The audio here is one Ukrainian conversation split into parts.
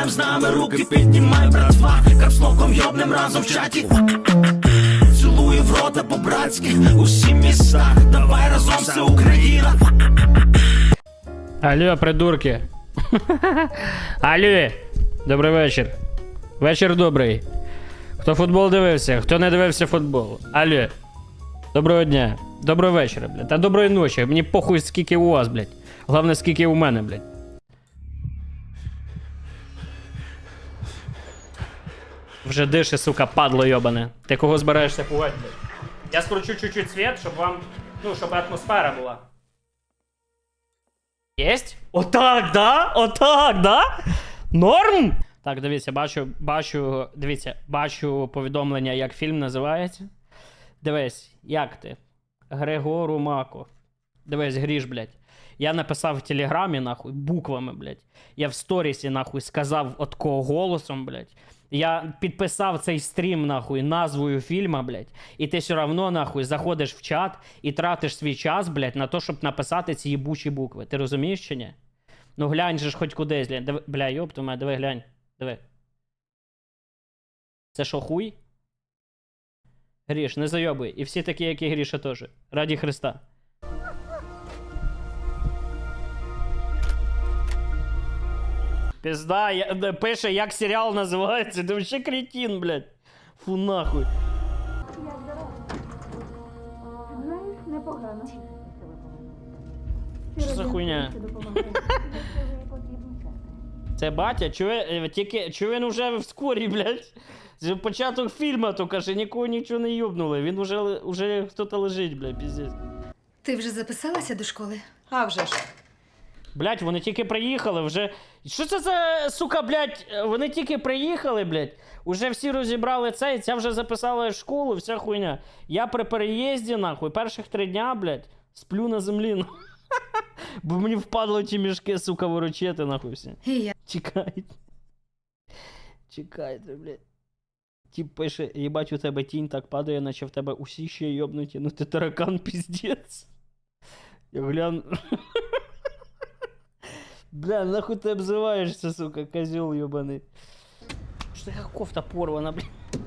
Вітаєм з нами, руки піднімай, братва, капслоком йобнем разом в чаті. Цілую в рота по-братськи, усі міста, давай разом все Україна. Алло, придурки. Алло. Добрий вечір. Вечір добрий. Хто футбол дивився, хто не дивився футбол. Алло. Доброго дня. Доброго вечора, блядь. Та доброї ночі. Мені похуй, скільки у вас, блядь. Головне, скільки у мене, блядь. Вже дише, сука, падло йобане. Ти кого збираєшся блядь? Я скручу чуть-чуть світ, щоб вам. Ну, щоб атмосфера була. Єсть? Отак, да? Отак, да? Норм? Так, дивіться, бачу, бачу, дивіться, бачу повідомлення, як фільм називається. Дивись, як ти? Григору Мако. Дивись, гріш, блядь. Я написав в телеграмі, нахуй, буквами, блядь. Я в сторісі, нахуй, сказав от кого голосом, блядь. Я підписав цей стрім, нахуй, назвою фільма, блядь. І ти все равно, нахуй, заходиш в чат і тратиш свій час, блядь, на те, щоб написати ці їбучі букви. Ти розумієш чи ні? Ну глянь же ж хоч кудись, глянь. Бля, йоп, мене, диви, глянь. Диви. Це що, хуй? Гріш, не зайобуй. І всі такі, як і Гріша теж. Раді Христа. Пизда, я, пише, як серіал називається. Ти вообще кретин, блядь. Фу нахуй. Непогано. Що за хуйня? Це батя, чує, е, тільки, чує він уже в скорі, блядь. Це початок фільму, то каже, нікого нічого не юбнули. Він уже, уже хто-то лежить, блядь, піздець. Ти вже записалася до школи? А вже ж. Блядь, вони тільки приїхали, вже. Що це за сука, блядь? Вони тільки приїхали, блядь. Уже всі розібрали це, і ця вже записала в школу, вся хуйня. Я при переїзді, нахуй, перших три дня, блядь, сплю на землі. Бо мені впадло ті мішки, сука, виручити, нахуй всі. Чекайте. Чекайте, блядь. Тіп пише, їбать, у тебе тінь так падає, наче в тебе усі ще йобнуті. Ну ти таракан піздець. Я гляну. Бля, нахуй ти обзиваєшся, сука, козел йобаний. Що така кофта порвана, блядь?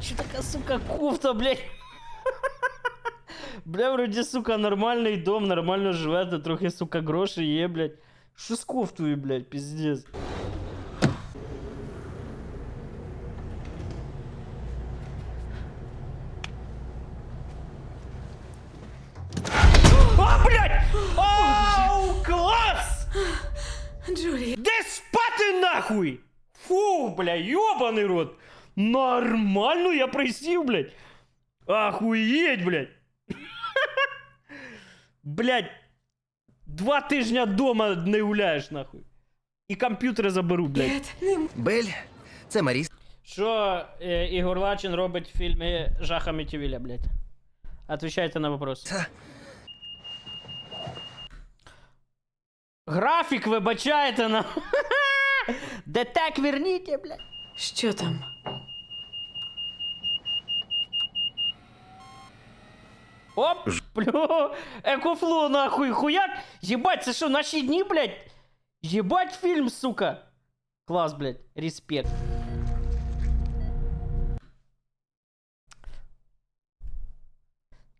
Що така, сука, кофта, блядь? Бля, вроді, сука, нормальний дом, нормально живете, трохи, сука, грошей є, блядь. Що з кофтою, блядь, піздець? Нахуй? Фу, бля, йобаний рот. Нормально я присів, блядь. Охуєть, блядь. Блядь. Два тижня дома не гуляєш, нахуй. І комп'ютери заберу, блядь. Бель, це Маріс. Що е, Ігор Лачин робить в фільмі Жаха Мітівіля, блядь? Отвечайте на вопрос. Графік вибачайте на. Детек верніть, блядь. Що там? Оп, плю, екофло нахуй, хуяк. Єбать, це що, наші дні, блядь? Єбать фільм, сука. Клас, блядь, респект.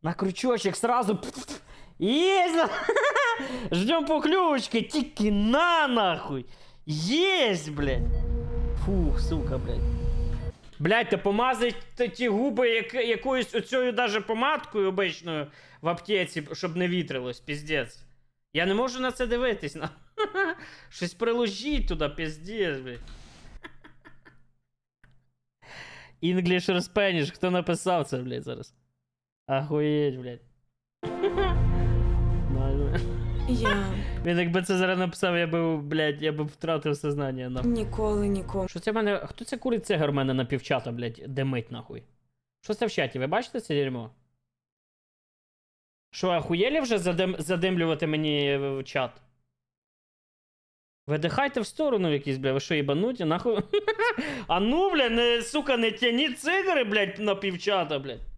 На крючочек сразу. Есть! Ждем поклевочки, тільки на нахуй. Есть, блядь. Фух, сука, блядь. Блядь, та помазать ті губи як, якоюсь оцею даже помадкою обичною в аптеці, щоб не вітрилось, піздець. Я не можу на це дивитись. На. Щось приложіть туди, піздець, блядь. English or Spanish, хто написав це, блядь, зараз? Ахуєть, блядь. Я Він якби це зараз написав, я би, блядь, я би втратив сознання, нахуй. ніколи нікому. Що це в мене. Хто це курить цигар в мене на півчата, блядь, димить нахуй? Що це в чаті? Ви бачите це дерьмо? Що, ахуєлі вже задим... задимлювати мені в в чат? Видихайте в сторону якісь, бля, ви що, їбануті, нахуй? а ну, бля, не, сука, не тяніть цигари, блядь, на півчата, блядь.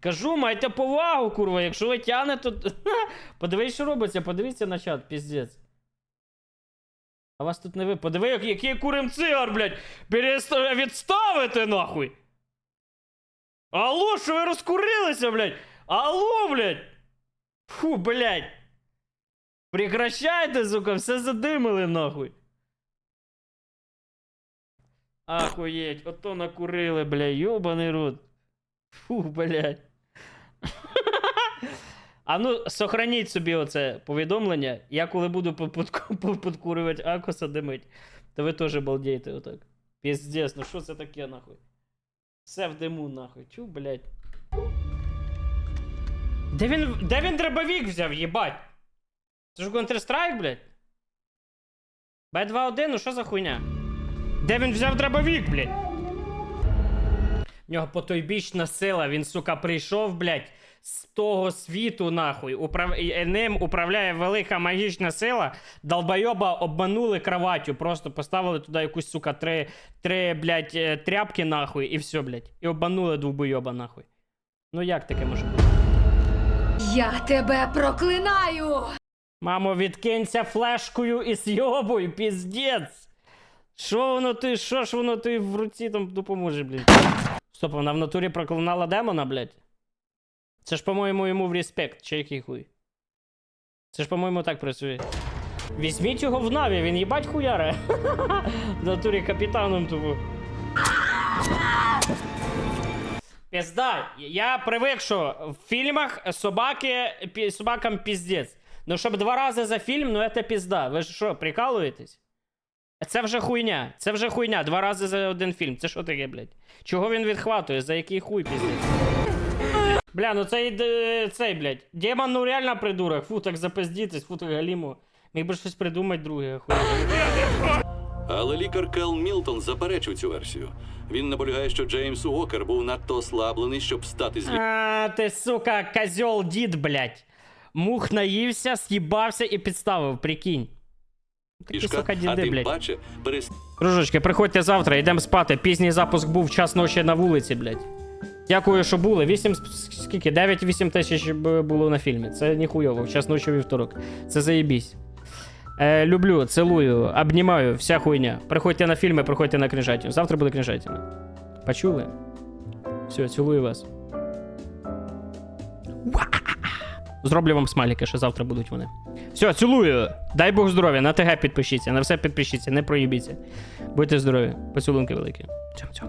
Кажу, майте повагу, курва, якщо ви тянете, то. Подивись, що робиться, подивіться на чат, піздець. А вас тут не ви. Подиви, як- який курим цигар, блядь. Переста... Відставити нахуй. Алло, що ви розкурилися, блядь? Алло, блядь. Фу, блядь. Прекращайте, сука, все задимили нахуй. Ахуєть, ото накурили, блядь, йобаний рот. Фу, блядь. А ну, сохраніть собі оце повідомлення. Я коли буду по- подкурювати акуса димить, то ви теж балдієте отак. Піздець, ну що це таке нахуй? Все в диму нахуй. Чу, блядь. Де він, де він дробовик взяв, їбать? Це ж Counter-Strike, блядь? Б2-1, ну що за хуйня? Де він взяв дробовик, блядь? В нього потойбічна сила, він, сука, прийшов, блядь, з того світу, нахуй. Управ... Ним управляє велика магічна сила. Долбойоба обманули кроваттю, просто поставили туди якусь, сука, три, три блядь, е, тряпки, нахуй, і все, блядь. І обманули довбойоба, нахуй. Ну як таке може бути? Я тебе проклинаю! Мамо, відкинься флешкою і зйобуй, піздець. Що воно ти, що ж воно ти в руці там допоможе, блядь? Стоп, вона в натурі проклинала демона, блядь? Це ж, по-моєму, йому в респект, чи який хуй. Це ж, по-моєму, так працює. Візьміть його в наві, він їбать хуяре. В натурі капітаном тупо. Пізда, я привик, що в фільмах собаки, собакам піздець. Ну, щоб два рази за фільм, ну це пізда. Ви ж що, прикалуєтесь? Це вже хуйня. Це вже хуйня. Два рази за один фільм. Це що таке, блядь? Чого він відхватує? За який хуй піздець? Бля, ну цей, цей, блядь. Демон, ну реально придурок. Фу, так запиздітись, фу, так галімо. Міг би щось придумати друге, хуй. Але лікар Кел Мілтон заперечив цю версію. Він наполягає, що Джеймс Уокер був надто ослаблений, щоб стати з А, ти, сука, козьол дід, блядь. Мух наївся, з'їбався і підставив, прикинь. Такі, сука, а тим блядь. паче перес... Дружочки, приходьте завтра, йдемо спати. Пізній запуск був час ночі на вулиці, блядь. Дякую, що були. 8, скільки? 9-8 тисяч було на фільмі. Це ніхуйово. Час ночі вівторок. Це заєбісь. Е, люблю, цілую, обнімаю, вся хуйня. Приходьте на фільми, приходьте на книжатів. Завтра буде книжатіна. Почули? Все, цілую вас. Зроблю вам смайлики, що завтра будуть вони. Все, цілую. Дай Бог здоров'я. На ТГ підпишіться, на все підпишіться, не проїбіться. Будьте здорові. Поцілунки великі. Цьом-цьом.